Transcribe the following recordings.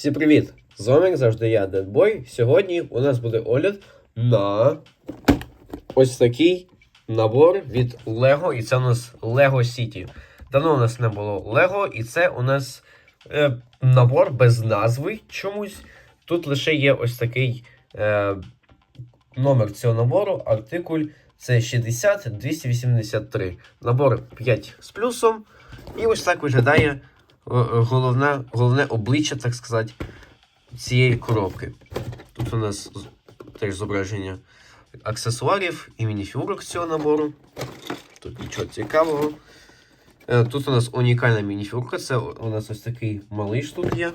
Всім привіт! З вами як завжди я, Дедбой. Сьогодні у нас буде огляд на ось такий набор від Lego, і це у нас Lego City. Давно у нас не було Lego, і це у нас е, набор без назви чомусь. Тут лише є ось такий е, номер цього набору, артикуль це 60283. Набор 5 з плюсом. І ось так виглядає головне, головне обличчя, так сказати, цієї коробки. Тут у нас теж зображення аксесуарів і мініфігурок цього набору. Тут нічого цікавого. Е, Тут у нас унікальна мініфігурка. Це у нас ось такий малиш тут є.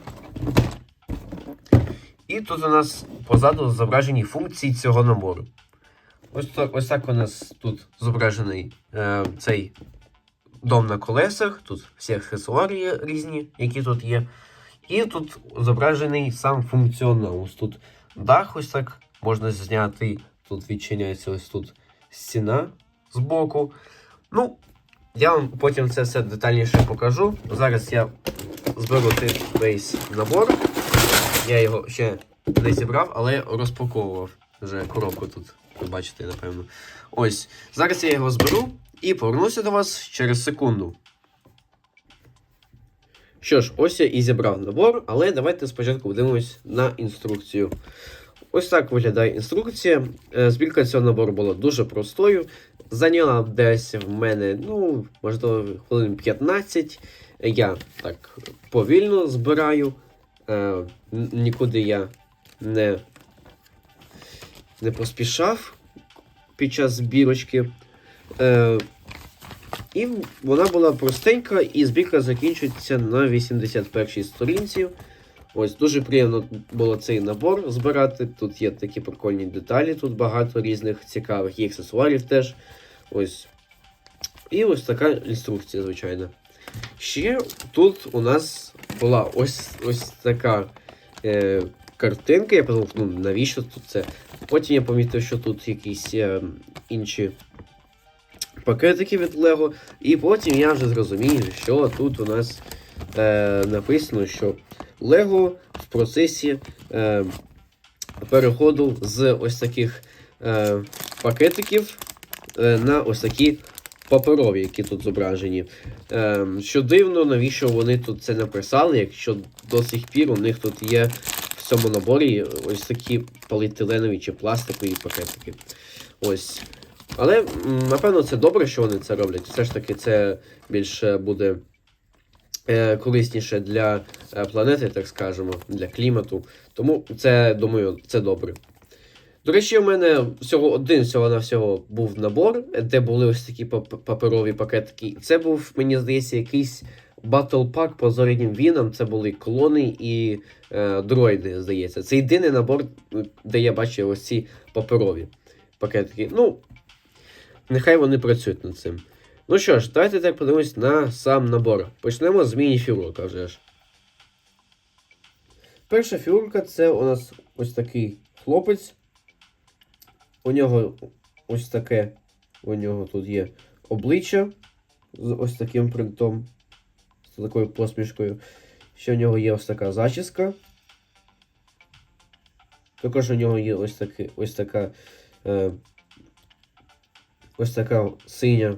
І тут у нас позаду зображені функції цього набору. Ось так, ось так у нас тут зображений е, цей дом на колесах. Тут всі аксесуари є різні, які тут є. І тут зображений сам функціонал. Ось тут дах, ось так можна зняти. Тут відчиняється ось тут стіна з боку. Ну, я вам потім це все детальніше покажу. Зараз я зберу весь набор. Я його ще не зібрав, але розпаковував вже коробку тут. Ви бачите, напевно. Ось. Зараз я його зберу і повернуся до вас через секунду. Що ж, ось я і зібрав набор, але давайте спочатку подивимось на інструкцію. Ось так виглядає інструкція. Е, Збірка цього набору була дуже простою. Зайняла десь в мене, ну, можливо, хвилин 15. Я так повільно збираю. Е, Нікуди я не, не поспішав під час збірочки. Е, і вона була простенька, і збірка закінчується на 81-й сторінці. Ось дуже приємно було цей набор збирати. Тут є такі прикольні деталі, тут багато різних цікавих, і аксесуарів теж. Ось. І ось така інструкція, звичайно. Ще тут у нас була ось, ось така е, картинка. Я подумав, ну навіщо тут це? Потім я помітив, що тут якісь е, інші пакетики від Lego. І потім я вже зрозумів, що тут у нас е, написано, що Lego в процесі е, переходу з ось таких е, пакетиків е, на ось такі паперові, які тут зображені. Е, що дивно, навіщо вони тут це написали, якщо до сих пір у них тут є в цьому наборі ось такі поліетиленові чи пластикові пакетики. Ось. Але напевно це добре, що вони це роблять. Все ж таки, це більше буде е, корисніше для е, планети, так скажемо, для клімату. Тому це, думаю, це добре. До речі, у мене всього один всього на всього був набор, де були ось такі паперові пакетики. Це був, мені здається, якийсь Pack по зорянім вінам. Це були клони і е, дроїди, здається. Це єдиний набор, де я бачив ось ці паперові пакетики. Ну, нехай вони працюють над цим. Ну що ж, давайте так подивимось на сам набор. Почнемо з міні-фігурка вже ж. Перша фігурка це у нас ось такий хлопець. У нього ось таке. У нього тут є обличчя з ось таким принтом, з такою посмішкою. Ще у нього є ось така зачіска. Також у нього є ось, таки, ось така. Е, ось така синя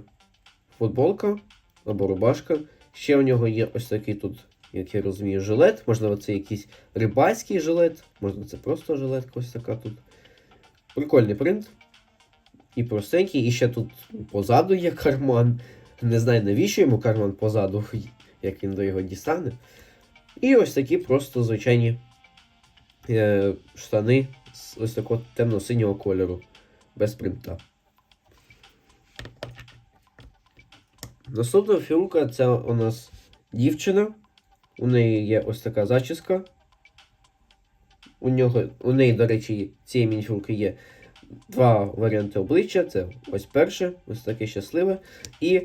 футболка або рубашка. Ще у нього є ось такий тут, як я розумію, жилет. Можливо, це якийсь рибальський жилет, можливо, це просто жилетка ось така тут. Прикольний принт. І простенький, і ще тут позаду є карман. Не знаю, навіщо йому карман позаду, як він до його дістане. І ось такі просто звичайні е, штани з ось такого темно-синього кольору. Без принта. Наступна фігурка це у нас дівчина. У неї є ось така зачіска. У, нього, у неї, до речі, цієї мініфігурки є два варіанти обличчя. Це ось перше, ось таке щасливе. І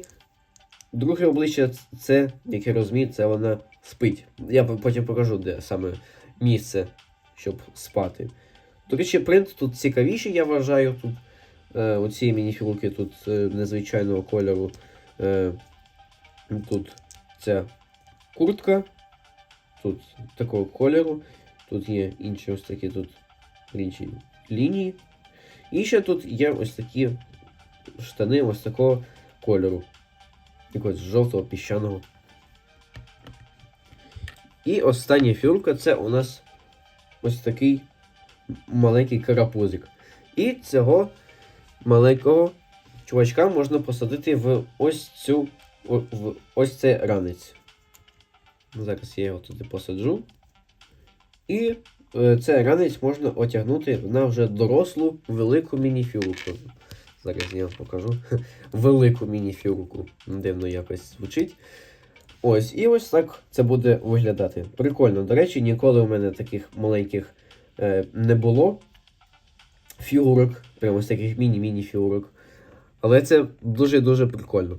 друге обличчя це, як я розумію, це вона спить. Я потім покажу, де саме місце, щоб спати. До речі, принт тут цікавіший, я вважаю. Тут е, оці мініфігурки тут е, незвичайного кольору. Е, тут ця куртка тут такого кольору. Тут є інші ось такі тут інші лінії. І ще тут є ось такі штани ось такого кольору. Якогось жовтого піщаного. І остання фігурка це у нас ось такий маленький карапузик. І цього маленького чувачка можна посадити в ось цю в ось цей ранець. Зараз я його туди посаджу. І е, цей ранець можна отягнути на вже дорослу велику мініфігурку. Зараз я вам покажу. Велику мініфігурку. Дивно якось звучить. Ось, і ось так це буде виглядати. Прикольно. До речі, ніколи у мене таких маленьких е, не було фігурок, прямо ось таких міні-міні фігурок. Але це дуже-дуже прикольно.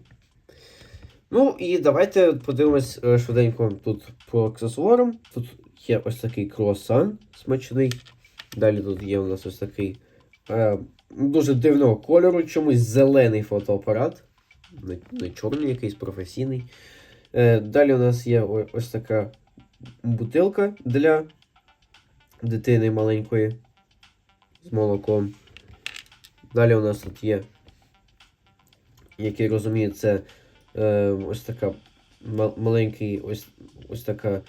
Ну і давайте подивимось е, швиденько тут по аксесуарам. Тут є ось такий круасан смачний. Далі тут є у нас ось такий е, дуже дивного кольору, чомусь зелений фотоапарат. Не, не чорний якийсь професійний. Е, далі у нас є ось така бутилка для дитини маленької з молоком. Далі у нас тут є, як я розумію, це е, ось така маленький, ось, ось така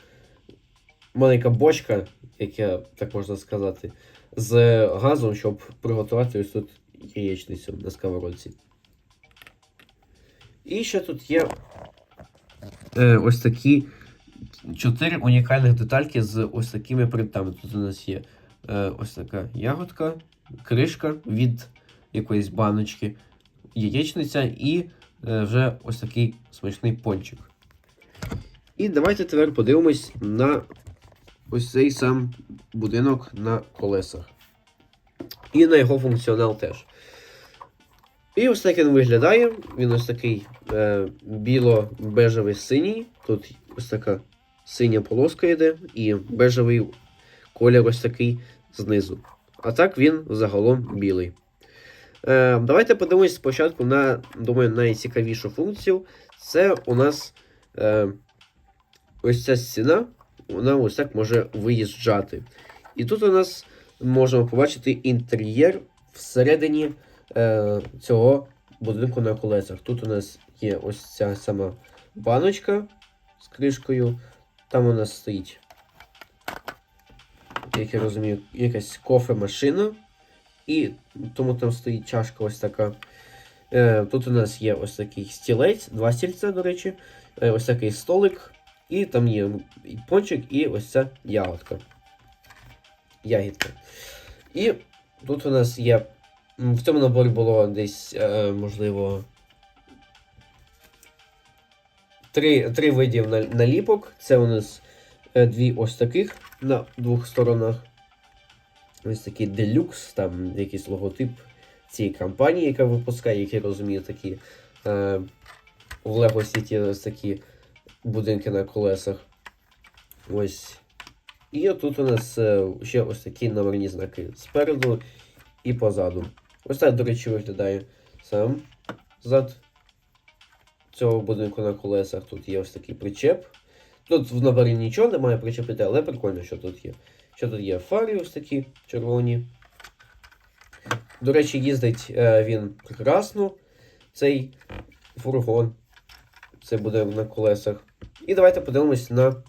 маленька бочка, як я так можна сказати, з газом, щоб приготувати ось тут яєчницю на сковородці. І ще тут є е, ось такі чотири унікальних детальки з ось такими принтами. Тут у нас є е, ось така ягодка, кришка від якоїсь баночки, яєчниця і е, вже ось такий смачний пончик. І давайте тепер подивимось на ось цей сам будинок на колесах. І на його функціонал теж. І ось так він виглядає. Він ось такий е, біло-бежевий синій. Тут ось така синя полоска йде, і бежевий колір ось такий знизу. А так він загалом білий. Е, давайте подивимось спочатку на, думаю, найцікавішу функцію. Це у нас е, ось ця стіна, вона ось так може виїжджати. І тут у нас можемо побачити інтер'єр всередині е, цього будинку на колесах. Тут у нас є ось ця сама баночка з кришкою. Там у нас стоїть, як я розумію, якась кофемашина. І тому там стоїть чашка ось така. Е, тут у нас є ось такий стілець, два стільця, до речі, е, ось такий столик, і там є пончик, і ось ця ягодка. Ягідка. І тут у нас є. В цьому наборі було десь, е, можливо, три, три видів наліпок. Це у нас дві ось таких на двох сторонах. Ось такий делюкс, там якийсь логотип цієї компанії, яка випускає, як я розумію, такі е, в Lego City ось такі будинки на колесах. Ось. І тут у нас е, ще ось такі номерні знаки спереду і позаду. Ось так, до речі, виглядає сам зад цього будинку на колесах. Тут є ось такий причеп. Тут в наборі нічого немає причепити, але прикольно, що тут є. Що тут є фари ось такі червоні. До речі, їздить е, він прекрасно, цей фургон. Це буде на колесах. І давайте подивимось на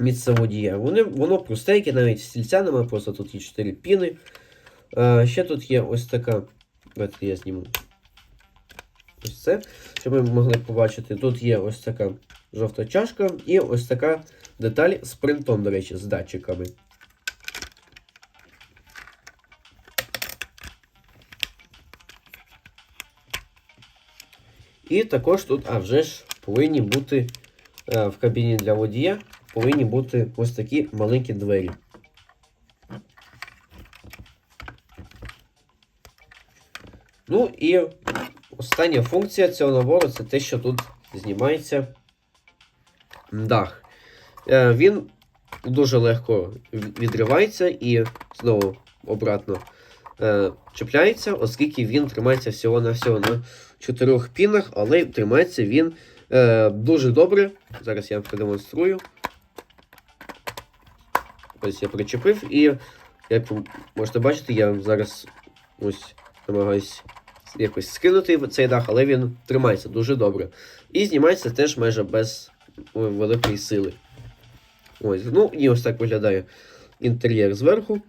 місце водія. Вони, воно простеньке, навіть стільця немає, просто тут є 4 піни. Е, ще тут є ось така. Давайте я зніму. Ось це, щоб ми могли побачити. Тут є ось така жовта чашка і ось така деталь з принтом, до речі, з датчиками. І також тут, а вже ж, повинні бути е, в кабіні для водія, повинні бути ось такі маленькі двері. Ну і остання функція цього набору це те, що тут знімається дах. Е, Він дуже легко відривається і знову обратно е, чіпляється, оскільки він тримається всього на всього на чотирьох пінах, але тримається він е, дуже добре. Зараз я продемонструю. ось я причепив, і як ви можете бачити, я зараз ось намагаюсь якось скинути цей дах, але він тримається дуже добре. І знімається теж майже без великої сили. Ось, ну і ось так виглядає інтер'єр зверху.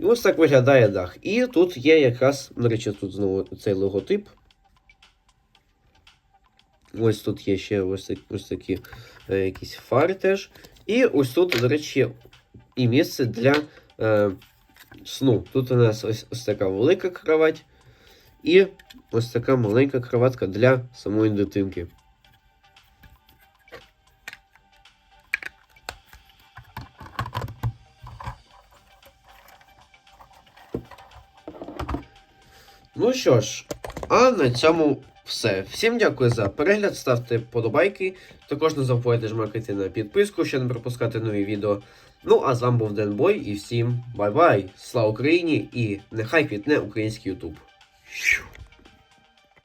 І ось так виглядає дах. І тут є якраз, до речі, тут знову цей логотип. Ось тут є ще ось, так- ось такі е, якісь фари теж. І ось тут, до речі, і місце для е, сну. Тут у нас ось, ось така велика кровать. І ось така маленька кроватка для самої дитинки. Ну що ж, а на цьому все. Всім дякую за перегляд, ставте подобайки. Також не забувайте жмакати на підписку, щоб не пропускати нові відео. Ну, а з вами був Денбой і всім бай-бай! Слава Україні і нехай квітне український Ютуб.